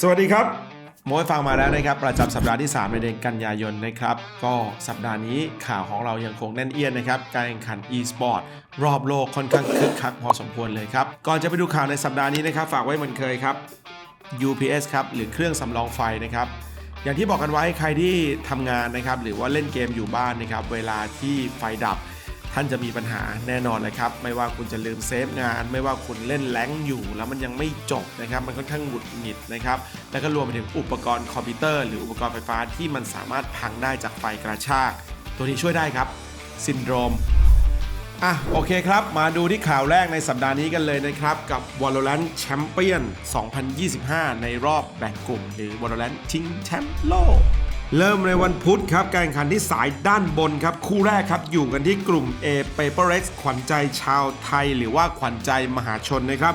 สวัสดีครับโมยฟังมาแล้วนะครับประจำสัปดาห์ที่ 3 ในเดือนกันยายนนะครับก็สัปดาห์นี้ข่าวของเรายังคงแน่นเอียดนะครับการแข่งขัน e-sport รอบโลกค่อนข้างคึกคักพอสมควรเลยครับ ก่อนจะไปดูข่าวในสัปดาห์นี้นะครับ ฝากไว้เหมือนเคยครับ UPS ครับหรือเครื่องสำรองไฟนะครับอย่างที่บอกกันไว้ใครที่ทำงานนะครับหรือว่าเล่นเกมอยู่บ้านนะครับเวลาที่ไฟดับ ท่านจะมีปัญหาแน่นอนเลยครับ ไม่ว่าคุณจะลืมเซฟงาน ไม่ว่าคุณเล่นแรงอยู่ แล้วมันยังไม่จบนะครับ มันค่อนข้างหงุดหงิดนะครับ แล้วก็รวมไปถึงอุปกรณ์คอมพิวเตอร์หรืออุปกรณ์ไฟฟ้าที่มันสามารถพังได้จากไฟกระชาก ตัวนี้ช่วยได้ครับซินโดรมอะโอเคครับ มาดูที่ข่าวแรกในสัปดาห์นี้กันเลยนะครับ กับ Valorant Champion 2025 ในรอบแบ่งกลุ่ม หรือ Valorant ชิงแชมป์โลก เริ่มในวันพุธครับ การแข่งขันที่สายด้านบนครับ คู่แรกครับ อยู่กันที่กลุ่ม A Paper X ขวัญใจชาวไทย หรือว่าขวัญใจมหาชนนะครับ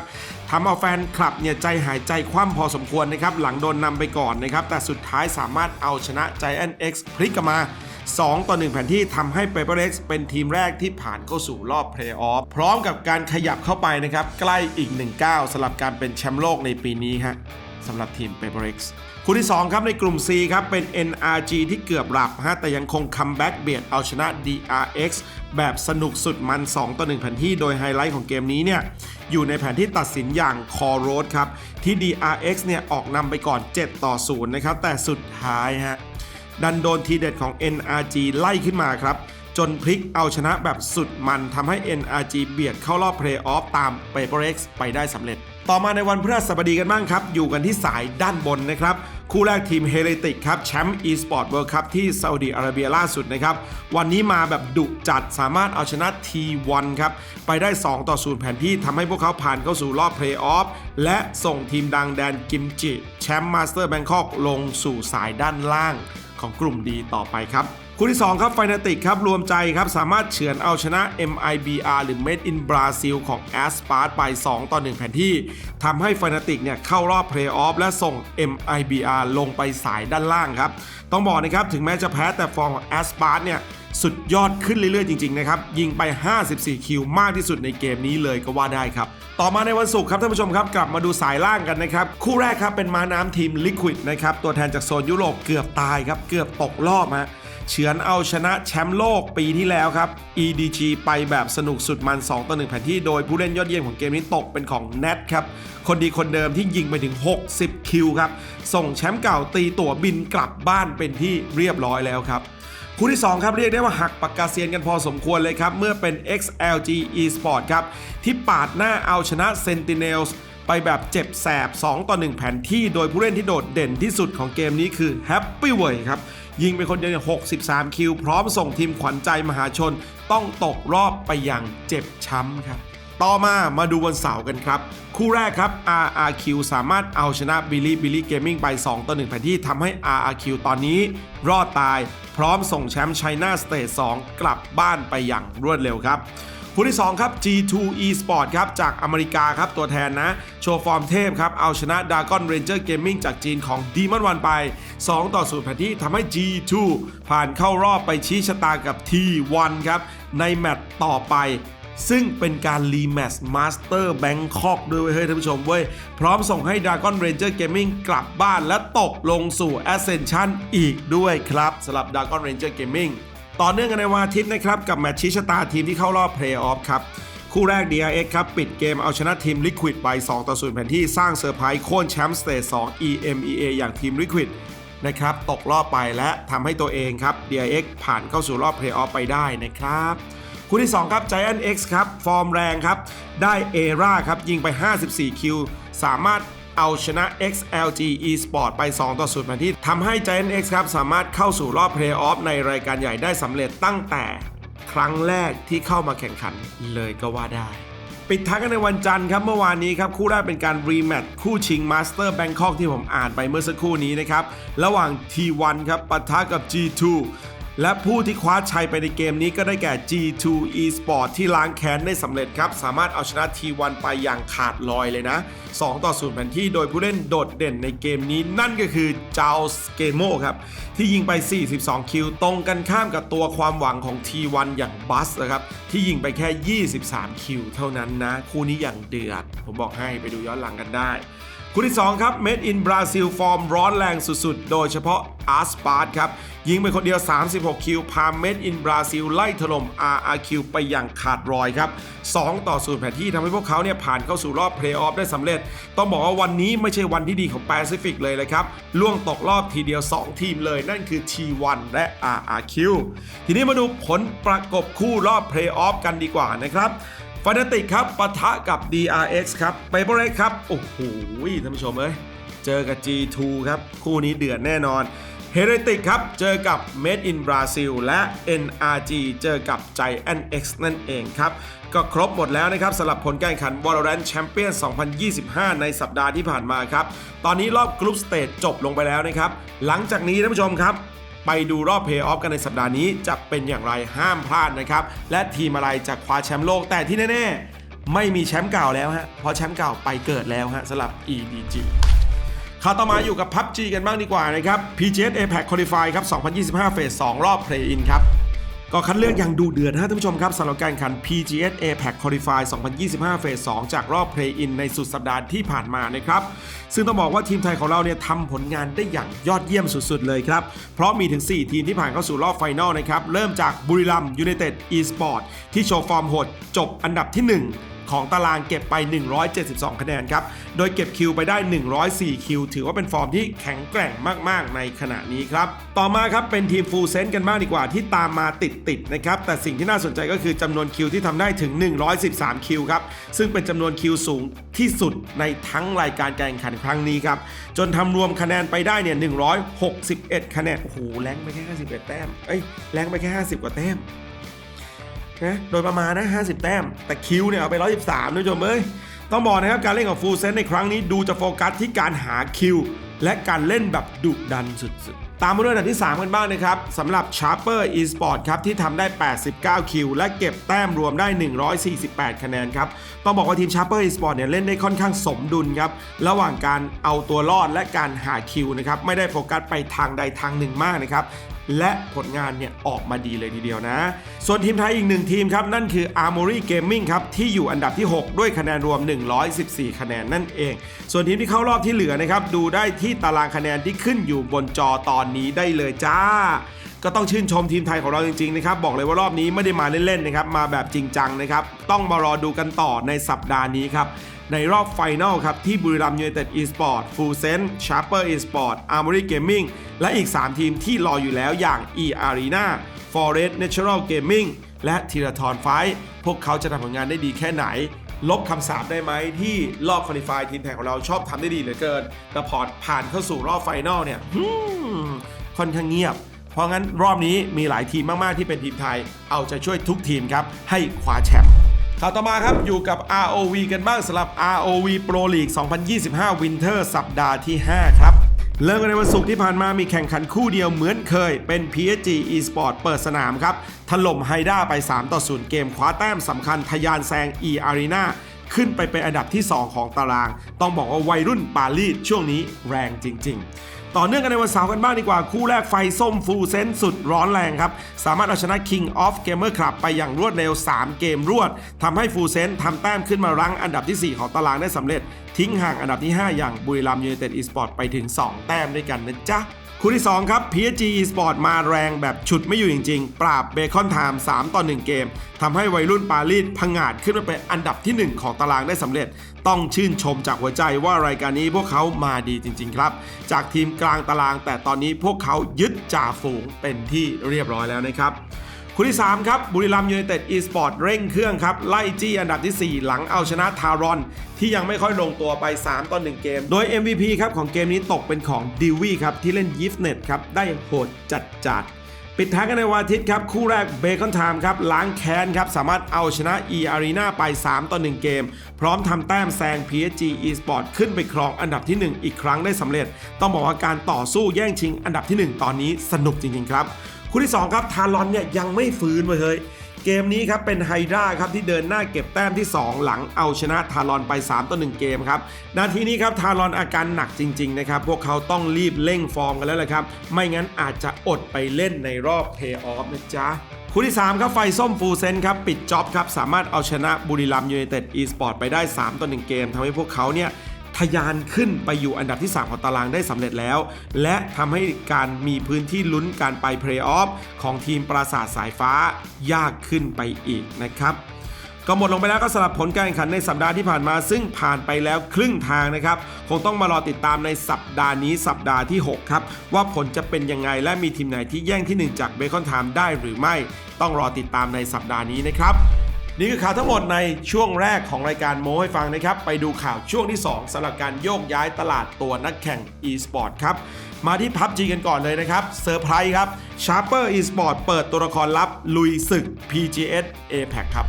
ทำเอาแฟนคลับเนี่ยใจหายใจคว่ำพอสมควรนะครับ หลังโดนนำไปก่อนนะครับ แต่สุดท้ายสามารถเอาชนะ Giant X พลิกกลับมา 2 ต่อ 1 แผนที่ทำให้ Paper X เป็นทีมแรกที่ผ่านเข้าสู่รอบเพลย์ออฟพร้อมกับการขยับเข้าไปนะครับ ใกล้อีก1ก้าสำหรับการเป็นแชมป์โลกในปีนี้ฮะ สำหรับทีม Paper X คู่ที่ 2 ครับในกลุ่ม C ครับ เป็น NRG ที่เกือบหลับฮะแต่ยังคงคัมแบ็กเบียดเอาชนะ DRX แบบสนุกสุดมัน 2 ต่อ 1 แผนที่โดยไฮไลท์ของเกมนี้เนี่ยอยู่ในแผนที่ตัดสินอย่างคอโรดครับ ที่ DRX เนี่ยออกนำไปก่อน 7 ต่อ 0 นะครับ แต่สุดท้ายฮะดันโดนทีเด็ดของ NRG ไล่ขึ้นมาครับ จนพลิกเอาชนะแบบสุดมันทำให้ NRG เบียดเข้ารอบเพลย์ออฟตาม Paper X ไปได้สำเร็จ ต่อมาในวันพฤหัสบดีกันบ้างครับ อยู่กันที่สายด้านบนนะครับ คู่แรกทีมเฮเลติกครับแชมป์ e-sport world cup ที่ซาอุดิอาระเบียล่าสุดนะครับ วันนี้มาแบบดุจัดสามารถเอาชนะ T1 ครับ ไปได้ 2 ต่อ0แผนที่ทำให้พวกเขาผ่านเข้าสู่รอบเพลย์ออฟและส่งทีมดังแดนกิมจิ แชมป์มาสเตอร์แบงคอกลงสู่สายด้านล่างของกลุ่มดีต่อไปครับ คู่ที่ 2 ครับไฟนาติกครับรวมใจครับสามารถเฉือนเอาชนะ MIBR หรือ Made in Brazil ของ a s p a r t ไป 2 ต่อ 1 แผนที่ทำให้ไฟนาติกเนี่ยเข้ารอบเพลย์ออฟและส่ง MIBR ลงไปสายด้านล่างครับ ต้องบอกนะครับถึงแม้จะแพ้แต่ฟอร์มของ a s p a r t เนี่ยสุดยอดขึ้นเรื่อยๆ จริง ๆ นะครับ ยิงไป 54 คิวมากที่สุดในเกมนี้เลยก็ว่าได้ครับ ต่อมาในวันศุกร์ครับท่านผู้ชมครับ กลับมาดูสายล่างกันนะครับ คู่แรกครับเป็นม้าน้ำทีม Liquid นะครับ ตัวแทนจากโซนยุโรปเกือบตายครับ เกือบตกรอบฮะ เฉือนเอาชนะแชมป์โลกปีที่แล้วครับ EDG ไปแบบสนุกสุดมัน 2 ต่อ 1 แผนที่โดยผู้เล่นยอดเยี่ยมของเกมนี้ตกเป็นของ Nat ครับ คนดีคนเดิมที่ยิงไปถึง 60 คิวครับ ส่งแชมป์เก่าตีตั๋วบินกลับบ้านเป็นที่เรียบร้อยแล้วครับคู่ที่ 2 ครับ เรียกได้ว่าหักปากกาเซียนกันพอสมควรเลยครับ เมื่อเป็น XLG Esport ครับ ที่ปาดหน้าเอาชนะ Sentinels ไปแบบเจ็บแสบ 2 ต่อ 1 แผนที่โดยผู้เล่นที่โดดเด่นที่สุดของเกมนี้คือ Happy Way ครับ ยิงเป็นคนเดียว63 คิว พร้อมส่งทีมขวัญใจมหาชน ต้องตกรอบไปอย่างเจ็บช้ำครับ ต่อมามาดูวันเสาร์กันครับ คู่แรกครับ RRQ สามารถเอาชนะ Billy Billy Gaming ไป 2 ต่อ 1 แผนที่ทำให้ RRQ ตอนนี้ รอดตาย พร้อมส่งแชมป์ China State 2กลับบ้านไปอย่างรวดเร็วครับ คู่ที่ 2 ครับ G2 Esport ครับ จากอเมริกาครับ ตัวแทนนะ โชว์ฟอร์มเทพครับ เอาชนะ Dragon Ranger Gaming จากจีนของ Demon One ไป 2 ต่อ0แผนที่ทำให้ G2 ผ่านเข้ารอบไปชี้ชะตากับ T1 ครับ ในแมตช์ต่อไปซึ่งเป็นการรีแมตช์มาสเตอร์แบงคอกด้วยเว้ยเฮ้ยท่านผู้ชมเว้ย พร้อมส่งให้ Dragon Ranger Gaming กลับบ้านและตกลงสู่ Ascension อีกด้วยครับสำหรับ Dragon Ranger Gaming ต่อเนื่องกันในวันอาทิตย์นะครับ กับแมตช์ชี้ชะตาทีมที่เข้ารอบเพลย์ออฟครับ คู่แรก DRX ครับ ปิดเกมเอาชนะทีม Liquid ไป 2 ต่อ0แผนที่สร้างเซอร์ไพรส์โค่นแชมป์สเตจ2 EMEA อย่างทีม Liquid นะครับตกรอบไปและทำให้ตัวเองครับ DRX ผ่านเข้าสู่รอบเพลย์ออฟไปได้นะครับคู่ที่ 2 ครับ Giant X ครับ ฟอร์มแรงครับ ได้เอราครับ ยิงไป 54 คิว สามารถ เอาชนะ XLG Esport ไป 2 ต่อ0แผนที่ทำให้ Giant X ครับสามารถเข้าสู่รอบเพลย์ออฟในรายการใหญ่ได้สำเร็จตั้งแต่ครั้งแรกที่เข้ามาแข่งขันเลยก็ว่าได้ ปิดท้ายกันในวันจันทร์ครับเมื่อวานนี้ครับ คู่แรกเป็นการรีแมตช์คู่ชิงมาสเตอร์แบงคอกที่ผมอ่านไปเมื่อสักครู่นี้นะครับ ระหว่าง T1 ครับปะทะกับ G2 และผู้ที่คว้าชัยไปในเกมนี้ก็ได้แก่ G2 Esport ที่ล้างแค้นได้สำเร็จครับ สามารถเอาชนะ T1 ไปอย่างขาดลอยเลยนะ 2 ต่อ0แผนที่โดยผู้เล่นโดดเด่นในเกมนี้นั่นก็คือจาวสเกโมครับ ที่ยิงไป 42 คิว ตรงกันข้ามกับตัวความหวังของ T1 อย่างบัสนะครับที่ยิงไปแค่ 23 คิว เท่านั้นนะ คู่นี้อย่างเดือด ผมบอกให้ไปดูย้อนหลังกันได้ คู่ที่ 2 ครับ Made in Brazil ฟอร์มร้อนแรงสุดๆ โดยเฉพาะอาร์สปาร์ครับ ยิงไปคนเดียว 36 คิว พา Made in Brazil ไล่ถล่ม RRQ ไปอย่างขาดรอยครับ 2 ต่อ0แผนที่ทำให้พวกเขาเนี่ยผ่านเข้าสู่รอบเพลย์ออฟได้สำเร็จ ต้องบอกว่าวันนี้ไม่ใช่วันที่ดีของแปซิฟิกเลยเลยครับ ล่วงตกรอบทีเดียว 2 ทีมเลย นั่นคือ T1 และ RRQ ทีนี้มาดูผลประกบคู่รอบเพลย์ออฟกันดีกว่านะครับ ฟานาติกครับปะทะกับ DRX ครับไปเปอร์เรครับ โอ้โหท่านผู้ชมเอ้ย เจอกับ G2 ครับ คู่นี้เดือดแน่นอนเฮเรติกครับ เจอกับ Made in Brazil และ NRG เจอกับ Giant X นั่นเองครับ ก็ครบหมดแล้วนะครับสำหรับผลการแข่งขัน Valorant Champion 2025 ในสัปดาห์ที่ผ่านมาครับ ตอนนี้รอบกรุ๊ปสเตจจบลงไปแล้วนะครับ หลังจากนี้ท่านผู้ชมครับ ไปดูรอบเพย์ออฟกันในสัปดาห์นี้จะเป็นอย่างไรห้ามพลาดนะครับ และทีมอะไรจะคว้าแชมป์โลกแต่ที่แน่ๆ ไม่มีแชมป์เก่าแล้วฮะเพราะแชมป์เก่าไปเกิดแล้วฮะสำหรับ EDG ข่าวต่อมาอยู่กับ PUBG กันบ้างดีกว่านะครับ PGS APAC Qualify ครับ 2025 เฟส 2 รอบ Play-in ครับ ก็คัดเลือกอย่างดูเดือดนะท่านผู้ชมครับสำหรับการขัน PGS APEC Qualify 2025 เฟส 2 จากรอบ Play-in ในสุดสัปดาห์ที่ผ่านมานะครับ ซึ่งต้องบอกว่าทีมไทยของเราเนี่ยทำผลงานได้อย่างยอดเยี่ยมสุดๆเลยครับ เพราะมีถึง 4 ทีมที่ผ่านเข้าสู่รอบไฟนอลนะครับ เริ่มจากบุรีรัมย์ยูไนเต็ดอีสปอร์ตที่โชว์ฟอร์มโหดจบอันดับที่ 1 ของตารางเก็บไป 172 คะแนนครับ โดยเก็บคิวไปได้ 104 คิว ถือว่าเป็นฟอร์มที่แข็งแกร่งมากๆ ในขณะนี้ครับ ต่อมาครับเป็นทีมฟูลเซนต์กันบ้างดีกว่าที่ตามมาติดๆนะครับ แต่สิ่งที่น่าสนใจก็คือจำนวนคิวที่ทำได้ถึง 113 คิวครับ ซึ่งเป็นจำนวนคิวสูงที่สุดในทั้งรายการการแข่งขันครั้งนี้ครับ จนทำรวมคะแนนไปได้เนี่ย 161 คะแนน โอ้โห แรงไปแค่ 51 แต้ม เอ้ย แรงไปแค่ 50 กว่าแต้ม นะโดยประมาณนะ 50 แต้ม แต่คิวเนี่ยเอาไป 113ด้วยจมเอ้ยต้องบอกนะครับการเล่นของฟูลเซนในครั้งนี้ดูจะโฟกัสที่การหาคิว และการเล่นแบบดุดันสุดๆ ตามมาด้วยอันดับที่ 3 กันบ้างนะครับสำหรับ Sharper Esport ครับ ที่ทำได้ 89 คิว และเก็บแต้มรวมได้ 148 คะแนนครับ ต้องบอกว่าทีม Sharper Esport เนี่ยเล่นได้ค่อนข้างสมดุลครับ ระหว่างการเอาตัวรอดและการหาคิวนะครับไม่ได้โฟกัสไปทางใดทางหนึ่งมากนะครับ และผลงานเนี่ยออกมาดีเลยทีเดียวนะ ส่วนทีมไทยอีกหนึ่งทีมครับ นั่นคือ Armory Gaming ครับ ที่อยู่อันดับที่ 6 ด้วยคะแนนรวม 114 คะแนนนั่นเอง ส่วนทีมที่เข้ารอบที่เหลือนะครับ ดูได้ที่ตารางคะแนนที่ขึ้นอยู่บนจอตอนนี้ได้เลยจ้า ก็ต้องชื่นชมทีมไทยของเราจริงๆนะครับบอกเลยว่ารอบนี้ไม่ได้มาเล่นๆนะครับมาแบบจริงจังนะครับต้องมารอดูกันต่อในสัปดาห์นี้ครับในรอบไฟนอลครับ ที่บุรีรัมย์ยูไนเต็ดอีสปอร์ตฟูลเซนชาร์เปอร์อีสปอร์ตอาร์มอรี่เกมมิ่งและอีก 3 ทีมที่รออยู่แล้วอย่าง e Arena Forest Natural Gaming และทีรทรไฟพวกเขาจะทำผลงานได้ดีแค่ไหน ลบคำสาปได้ไหมที่รอบคุริฟายทีมแข่งของเราชอบทำได้ดีเหลือเกิน แต่พอผ่านเข้าสู่รอบไฟนอลเนี่ยหืมค่อนข้างเงียบ เพราะงั้นรอบนี้มีหลายทีมมากๆที่เป็นทีมไทย เอาใจช่วยทุกทีมครับ ให้คว้าแชมป์ข่าวต่อมาครับ อยู่กับ ROV กันบ้างสำหรับ ROV Pro League 2025 Winter สัปดาห์ที่ 5 ครับเริ่มกันในวันศุกร์ที่ผ่านมามีแข่งขันคู่เดียวเหมือนเคย เป็น PSG Esport เปิดสนามครับ ถล่มไฮด้าไป 3 ต่อ 0 เกมคว้าแต้มสำคัญทะยานแซง E Arena ขึ้นไปเป็นอันดับที่ 2 ของตาราง ต้องบอกว่าวัยรุ่นปารีสช่วงนี้แรงจริง ๆ ต่อเนื่องกันในวันเสาร์กันบ้างดีกว่า คู่แรกไฟส้มฟูลเซนสุดร้อนแรงครับ สามารถเอาชนะ King of Gamer Club ไปอย่างรวดเร็ว 3 เกมรวดทำให้ฟูลเซนทำแต้มขึ้นมารั้งอันดับที่ 4 ของตารางได้สำเร็จ ทิ้งห่างอันดับที่ 5 อย่างบุรีรัมย์ยูไนเต็ดอีสปอร์ตไปถึง 2 แต้มด้วยกันนะจ๊ะ คู่ที่ 2 ครับ PSG Esport มาแรงแบบฉุดไม่อยู่จริง ๆ ปราบเบคอนไทม์3ต่อ 1 เกมทำให้วัยรุ่นปารีสพังงาดขึ้นมาเป็นอันดับที่ 1 ของตารางได้สำเร็จ ต้องชื่นชมจากหัวใจว่ารายการนี้พวกเขามาดีจริง ๆ ครับ จากทีมกลางตารางแต่ตอนนี้พวกเขายึดจ่าฝูงเป็นที่เรียบร้อยแล้วนะครับ คู่ที่ 3 ครับ บุรีรัมย์ยูไนเต็ดอีสปอร์ตเร่งเครื่องครับ ไล่จี้อันดับที่ 4 หลังเอาชนะทารอน ที่ยังไม่ค่อยลงตัวไป 3 ต่อ 1 เกม โดย MVP ครับของเกมนี้ตกเป็นของดิวี่ครับ ที่เล่นยิฟเน็ตครับ ได้โหดจัดจัดปิดท้ายกันในวันอาทิตย์ครับ คู่แรกเบคอนไทม์ครับ ล้างแค้นครับ สามารถเอาชนะ E Arena ไป 3 ต่อ 1 เกม พร้อมทำแต้มแซง PSG Esport ขึ้นไปครองอันดับที่ 1 อีกครั้งได้สำเร็จ ต้องบอกว่าการต่อสู้แย่งชิงอันดับที่ 1 ตอนนี้สนุกจริงๆครับ คู่ที่ 2 ครับทารอนเนี่ยยังไม่ฟื้นเลยเกมนี้ครับเป็นไฮดราครับที่เดินหน้าเก็บแต้มที่ 2 หลังเอาชนะทารอนไป 3ต่อ1เกมครับนาทีนี้ครับทารอนอาการหนักจริงๆนะครับพวกเขาต้องรีบเร่งฟอร์มกันแล้วแหละครับ ไม่งั้นอาจจะอดไปเล่นในรอบเพย์ออฟนะจ๊ะคู่ที่ 3 ครับไฟส้มฟูลเซนครับปิดจ็อบครับสามารถเอาชนะบุรีรัมย์ยูไนเต็ดอีสปอร์ตไปได้ 3ต่อ1เกมทำให้พวกเขาเนี่ย ทะยานขึ้นไปอยู่อันดับที่ 3 ของตารางได้สำเร็จแล้ว และทำให้การมีพื้นที่ลุ้นการไปเพลย์ออฟของทีมปราสาทสายฟ้ายากขึ้นไปอีกนะครับก็หมดลงไปแล้วก็สำหรับผลการแข่งขันในสัปดาห์ที่ผ่านมา ซึ่งผ่านไปแล้วครึ่งทางนะครับ คงต้องมารอติดตามในสัปดาห์นี้สัปดาห์ที่ 6 ครับ ว่าผลจะเป็นยังไงและมีทีมไหนที่แย่งที่ 1 จากเบคอนไทม์ได้หรือไม่ ต้องรอติดตามในสัปดาห์นี้นะครับ นี่คือข่าวทั้งหมดในช่วงแรกของรายการโมให้ฟังนะครับ ไปดูข่าวช่วงที่ 2สำหรับการโยกย้ายตลาดตัวนักแข่ง e-sport ครับ มาที่ PUBG กันก่อนเลยนะครับเซอร์ไพรส์ครับ Sharper e-sport เปิดตัวละครลับลุยศึก PGS APAC ครับ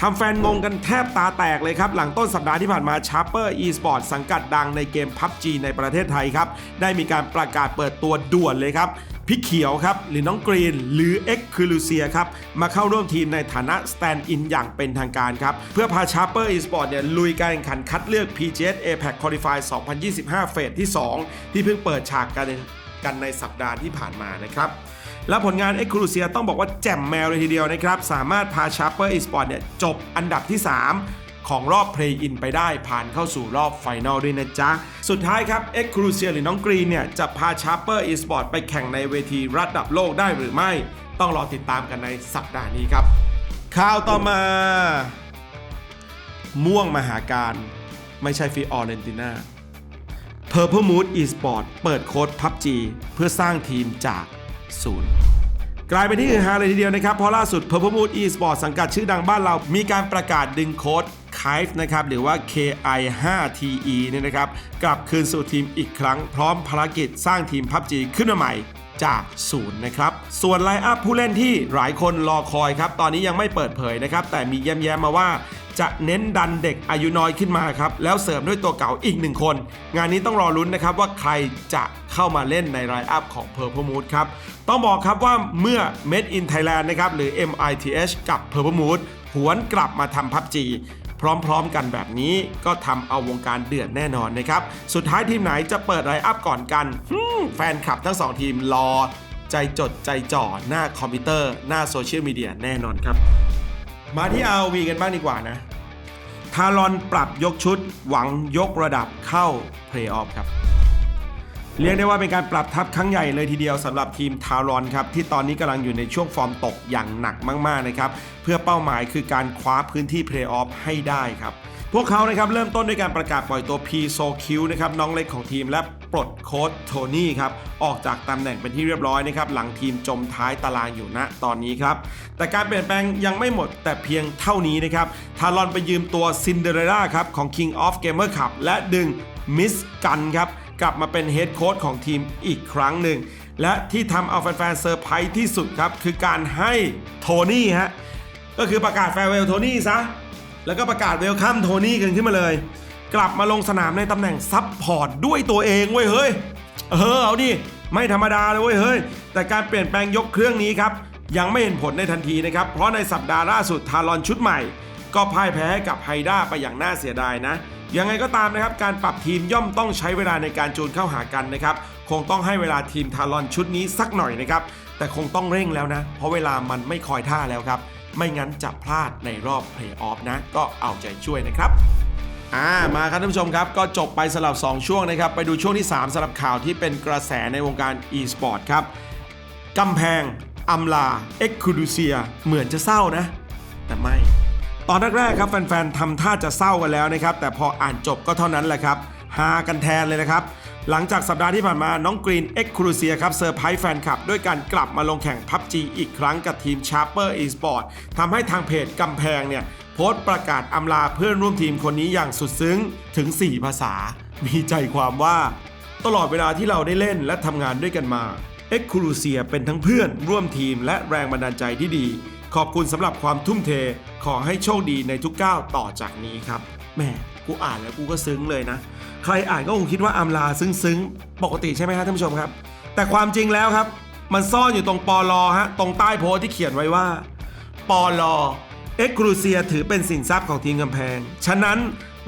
ทำแฟนงงกันแทบตาแตกเลยครับ หลังต้นสัปดาห์ที่ผ่านมา Sharper Esports สังกัดดังในเกม PUBG ในประเทศไทยครับ ได้มีการประกาศเปิดตัวด่วนเลยครับ พี่เขียวครับหรือน้องกรีน หรือ X c l u s i a ครับมาเข้าร่วมทีมในฐานะ stand in อย่างเป็นทางการครับ เพื่อพา Sharper Esports เนี่ยลุยการแข่งขันคัดเลือก PGS APAC Qualify 2025 เฟสที่ 2 ที่เพิ่งเปิดฉากกันกันในสัปดาห์ที่ผ่านมานะครับและผลงาน e x c l u s i a ต้องบอกว่าแจ่มแมวเลยทีเดียวนะครับ สามารถพา Sharper Esports เนี่ยจบอันดับที่ 3 ของรอบ Play-in ไปได้ผ่านเข้าสู่รอบไฟนอลด้วยนะจ๊ะ สุดท้ายครับ e x c l u s i a หรือน้องกรีนเนี่ย จะพา Sharper Esports ไปแข่งในเวทีระดับโลกได้หรือไม่ ต้องรอติดตามกันในสัปดาห์นี้ครับ ข่าวต่อมา ม่วงมหาการไม่ใช่ฟิออเรนติน่า Purple Mood Esport เปิดโค้ด PUBG เพื่อสร้างทีมจากศูนย์กลายเป็นที่ฮือฮาเลยทีเดียวนะครับ เพราะล่าสุด Purple Mood Esport สังกัดชื่อดังบ้านเรา มีการประกาศดึงโค้ด KIFE นะครับหรือว่า KI 5 TE เนี่ยนะครับกลับคืนสู่ทีมอีกครั้งพร้อมภารกิจสร้างทีม PUBG ขึ้นมาใหม่จากศูนย์นะครับ ส่วนไลน์อัพผู้เล่นที่หลายคนรอคอยครับ ตอนนี้ยังไม่เปิดเผยนะครับ แต่มีแย้มๆมาว่าจะเน้นดันเด็กอายุน้อยขึ้นมาครับ แล้วเสริมด้วยตัวเก่าอีกหนึ่งคน งานนี้ต้องรอลุ้นนะครับว่าใครจะเข้ามาเล่นในไลน์อัพของ Purple Mood ครับ ต้องบอกครับว่าเมื่อ Made in Thailand นะครับหรือ MITH กับ Purple Mood หวนกลับมาทำ PUBG พร้อมๆ กันแบบนี้ก็ทำเอาวงการเดือดแน่นอนนะครับ สุดท้ายทีมไหนจะเปิดไลอัพก่อนกัน แฟนคลับทั้งสองทีมรอ ใจจดใจจ่อหน้าคอมพิวเตอร์ หน้าโซเชียลมีเดียแน่นอนครับ มาที่ RV กันบ้างดีกว่านะทารอนปรับยกชุดหวังยกระดับเข้าเพลย์ออฟครับ เรียกได้ว่าเป็นการปรับทัพครั้งใหญ่เลยทีเดียวสำหรับทีมทารอนครับที่ตอนนี้กำลังอยู่ในช่วงฟอร์มตกอย่างหนักมากๆนะครับเพื่อเป้าหมายคือการคว้าพื้นที่เพลย์ออฟให้ได้ครับพวกเขานะครับเริ่มต้นด้วยการประกาศปล่อยตัว P โซคิวนะครับน้องเล็กของทีมและปลดโค้ชโทนี่ครับออกจากตำแหน่งเป็นที่เรียบร้อยนะครับหลังทีมจมท้ายตารางอยู่ณตอนนี้ครับแต่การเปลี่ยนแปลงยังไม่หมดแต่เพียงเท่านี้นะครับทารอนไปยืมตัวซินเดอเรล่าครับของ King of Gamer Cup และดึงมิสกันครับ กลับมาเป็นเฮดโค้ชของทีมอีกครั้งหนึ่ง และที่ทำเอาแฟนๆเซอร์ไพรส์ที่สุดครับ คือการให้โทนี่ฮะ ก็คือประกาศแฟร์เวลโทนี่ซะ แล้วก็ประกาศเวลคัมโทนี่กันขึ้นมาเลย กลับมาลงสนามในตำแหน่งซับพอร์ตด้วยตัวเองเว้ยเฮ้ย เออเอาดิไม่ธรรมดาเลยเว้ยเฮ้ย แต่การเปลี่ยนแปลงยกเครื่องนี้ครับยังไม่เห็นผลในทันทีนะครับ เพราะในสัปดาห์ล่าสุดทารอนชุดใหม่ ก็พ่ายแพ้ให้กับไฮด้าไปอย่างน่าเสียดายนะ ยังไงก็ตามนะครับการปรับทีมย่อมต้องใช้เวลาในการจูนเข้าหากันนะครับคงต้องให้เวลาทีมทารอนชุดนี้สักหน่อยนะครับแต่คงต้องเร่งแล้วนะ เพราะเวลามันไม่คอยท่าแล้วครับ ไม่งั้นจะพลาดในรอบเพลย์ออฟนะ ก็เอาใจช่วยนะครับอ่ามาครับท่านผู้ชมครับ ก็จบไปสำหรับ 2 ช่วงนะครับ ไปดูช่วงที่ 3สำหรับข่าวที่เป็นกระแสในวงการ e-sport ครับกำแพงอำลาเอ็กคูดูเซียเหมือนจะเศร้านะ แต่ไม่ ตอนแรกๆครับแฟนๆทำท่าจะเศร้ากันแล้วนะครับ แต่พออ่านจบก็เท่านั้นแหละครับฮากันแทนเลยนะครับ หลังจากสัปดาห์ที่ผ่านมาน้องกรีนเอ็กครูเซียครับเซอร์ไพรส์แฟนคลับ ด้วยการกลับมาลงแข่ง PUBG อีกครั้งกับทีม Sharper Esport ทำให้ทางเพจกำแพงเนี่ยโพสต์ประกาศอำลาเพื่อนร่วมทีมคนนี้อย่างสุดซึ้งถึง 4 ภาษา มีใจความว่า ตลอดเวลาที่เราได้เล่นและทำงานด้วยกันมาเอ็กครูเซียเป็นทั้งเพื่อนร่วมทีมและแรงบันดาลใจที่ดี ขอบคุณสำหรับความทุ่มเทขอให้โชคดีในทุกก้าวต่อจากนี้ครับแหม่กูอ่านแล้วกูก็ซึ้งเลยนะ ใครอ่านก็คงคิดว่าอำลาซึ้งซึ้งๆปกติใช่ไหมครับท่านผู้ชมครับ แต่ความจริงแล้วครับ มันซ่อนอยู่ตรงปอลอฮะตรงใต้โพสที่เขียนไว้ว่าปอลอเอ็กครูเซียถือเป็นสินทรัพย์ของทีมกำแพง ฉะนั้น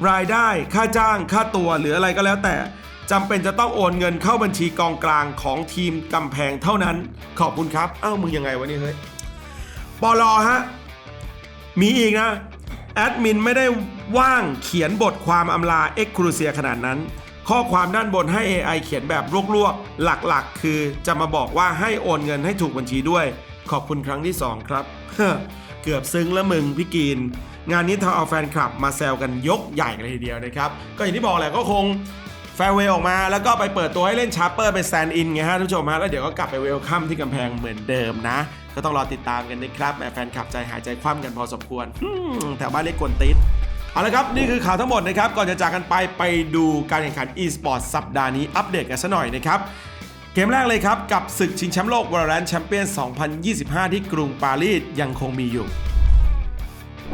รายได้ค่าจ้างค่าตัวหรืออะไรก็แล้วแต่จำเป็นจะต้องโอนเงินเข้าบัญชีกองกลางของทีมกำแพงเท่านั้น ขอบคุณครับ เอ้ามึงยังไงวะนี่เฮ้ย ปลอฮะ มีอีกนะ แอดมินไม่ได้ว่างเขียนบทความอำลาเอ็กครูเซียขนาดนั้น ข้อความด้านบนให้ AI เขียนแบบลวกๆ หลักๆ คือจะมาบอกว่าให้โอนเงินให้ถูกบัญชีด้วย ขอบคุณครั้งที่ 2 ครับ เกือบซึ้งแล้วมึงพี่กีนงานนี้ทำเอาแฟนคลับมาแซวกันยกใหญ่เลยทีเดียวนะครับ ก็อย่างที่บอกแหละก็คง แฟร์เวย์ออกมาแล้วก็ไปเปิดตัวให้เล่นชาร์เปอร์เป็นแซนอินไงฮะท่านผู้ชมฮะแล้วเดี๋ยวก็กลับไปเวลคัมที่กำแพงเหมือนเดิมนะ ก็ต้องรอติดตามกันนะครับแหมแฟนคลับใจหายใจคว่ำกันพอสมควรแถวบ้านเรียกกวนติดเอาละครับ นี่คือข่าวทั้งหมดนะครับ ก่อนจะจากกันไปไปดูการแข่งขัน e-sport สัปดาห์นี้อัปเดตกันซะหน่อยนะครับ เกมแรกเลยครับ กับศึกชิงแชมป์โลก Valorant Champion 2025 ที่กรุงปารีสยังคงมีอยู่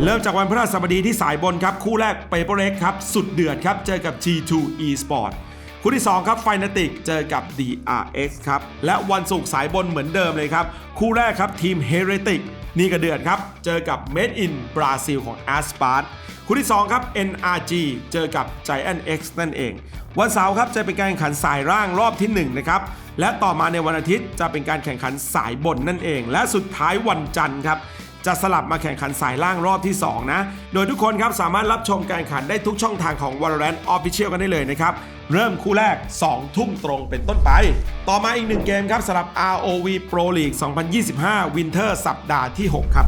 เริ่มจากวันพฤหัสบดีที่สายบนครับ คู่แรกเปเปอร์เร็กครับ สุดเดือดครับ เจอกับ G2 Esport คู่ที่ 2 ครับไฟนาติกเจอกับ DRX ครับ และวันศุกร์สายบนเหมือนเดิมเลยครับ คู่แรกครับทีม Heretic นี่ก็เดือดครับ เจอกับ Made in Brazil ของ a s p a r t คู่ที่ 2 ครับ NRG เจอกับ Giant X นั่นเอง วันเสาร์ครับจะเป็นการแข่งขันสายร่างรอบที่1นะครับและต่อมาในวันอาทิตย์จะเป็นการแข่งขันสายบนนั่นเอง และสุดท้ายวันจันทร์ครับจะสลับมาแข่งขันสายล่างรอบที่ 2 นะ โดยทุกคนครับสามารถรับชมการแข่งขันได้ทุกช่องทางของ Valorant Official กันได้เลยนะครับ เริ่มคู่แรก 2 ทุ่มตรงเป็นต้นไป ต่อมาอีกหนึ่งเกมครับสำหรับ ROV Pro League 2025 Winter สัปดาห์ที่ 6 ครับ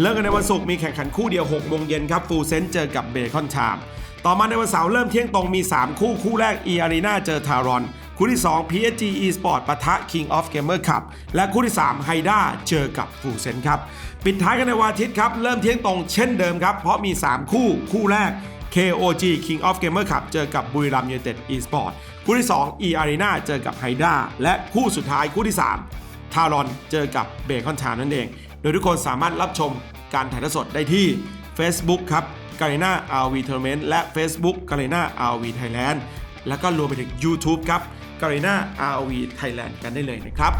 เริ่มกันในวันศุกร์มีแข่งขันคู่เดียว6โมงเย็นครับฟูเซนเจอกับเบคอนชาม ต่อมาในวันเสาร์เริ่มเที่ยงตรงมี 3 คู่คู่แรก e Arena เจอทารอน คู่ที่ 2 PSG Esport ปะทะ King of Gamer Cup และคู่ที่ 3 ไฮด้าเจอกับฟูเซนครับ ปิดท้ายกันในวันอาทิตย์ครับ เริ่มเที่ยงตรงเช่นเดิมครับ เพราะมี 3 คู่คู่แรก KOG King of Gamer Cup เจอกับบุรีรัมย์ยูไนเต็ด Esport คู่ที่ 2 e Arena เจอกับไฮด้าและคู่สุดท้ายคู่ที่ 3 ทารอนเจอกับเบคอนชามนั่นเอง โดยทุกคนสามารถรับชมการถ่ายทอดสดได้ที่ Facebook ครับ g a r e n a RV Tournament และ Facebook g a r e n a RV Thailand แล้วก็รวมไปถึง YouTube ครับ g a r e n a RV Thailand กันได้เลยนะครับ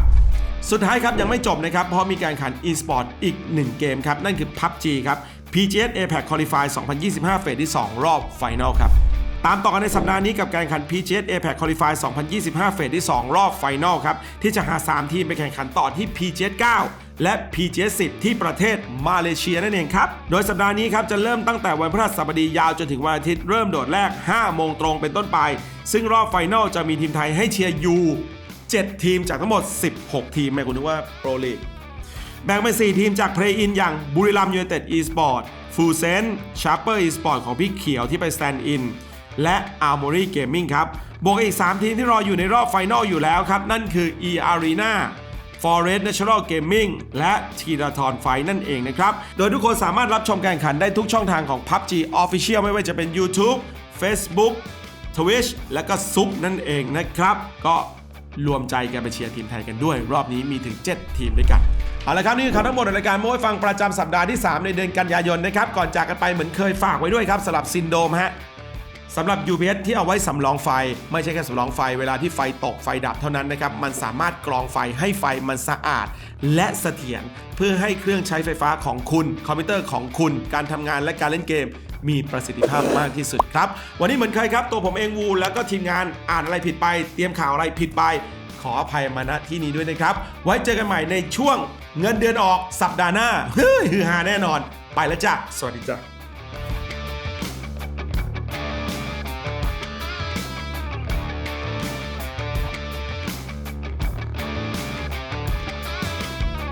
สุดท้ายครับ ยังไม่จบนะครับ เพราะมีการแข่งขัน e-sport อีก 1 เกมครับ นั่นคือ PUBG ครับ PGS APAC Qualify 2025 เฟสที่ 2 รอบไฟนอลครับ ตามต่อกันในสัปดาห์นี้กับการแข่งขัน PGS APAC Qualify 2025 เฟสที่ 2 รอบไฟนอลครับ ที่จะหา 3 ทีมไปแข่งขันต่อที่ PGS 9 และ PGS 10 ที่ประเทศมาเลเซียนั่นเองครับ โดยสัปดาห์นี้ครับจะเริ่มตั้งแต่วันพฤหัสบดียาวจนถึงวันอาทิตย์เริ่มโดดแรก 5 โมงตรงเป็นต้นไป ซึ่งรอบไฟนอลจะมีทีมไทยให้เชียร์อยู่7ทีมจากทั้งหมด 16 ทีมไม่คุณนึกว่าโปรลีกแบ่งเป็น4ทีมจาก Play In อย่างบุรีรัมย์ยูไนเต็ด e-sport ฟูเซนชาร์เปอร์ e-sport ของพี่เขียวที่ไป stand in และ Armory Gaming ครับบวกอีก 3 ทีมที่รออยู่ในรอบไฟนอลอยู่แล้วครับ นั่นคือ e Arena Forest Natural Gaming และ t i r a t o n Fight นั่นเองนะครับ โดยทุกคนสามารถรับชมการแข่งขันได้ทุกช่องทางของ PUBG Official ไม่ว่าจะเป็น YouTube Facebook Twitch และก็ซุปนั่นเองนะครับ ก็รวมใจกันไปเชียร์ทีมไทยกันด้วย รอบนี้มีถึง 7 ทีมด้วยกันเอาละครับ นี่คือข่าวทั้งหมดในรายการโม้ให้ฟังประจำสัปดาห์ที่ 3 ในเดือนกันยายนนะครับ ก่อนจากกันไปเหมือนเคยฝากไว้ด้วยครับสำหรับซินโดมฮะ สำหรับ UPS ที่เอาไว้สำรองไฟ ไม่ใช่แค่สำรองไฟเวลาที่ไฟตกไฟดับเท่านั้นนะครับ มันสามารถกรองไฟให้ไฟมันสะอาด และเสถียรเพื่อให้เครื่องใช้ไฟฟ้าของคุณ คอมพิวเตอร์ของคุณ การทำงานและการเล่นเกม มีประสิทธิภาพมากที่สุดครับ วันนี้เหมือนเคยครับ ตัวผมเองวูแล้วก็ทีมงานอ่านอะไรผิดไป เตรียมข่าวอะไรผิดไป ขออภัยมาณที่นี้ด้วยนะครับ ไว้เจอกันใหม่ในช่วง เงินเดือนออกสัปดาห์หน้าเฮ้ยฮือฮาแน่นอน ไปแล้วจ้ะสวัสดีจ้ะ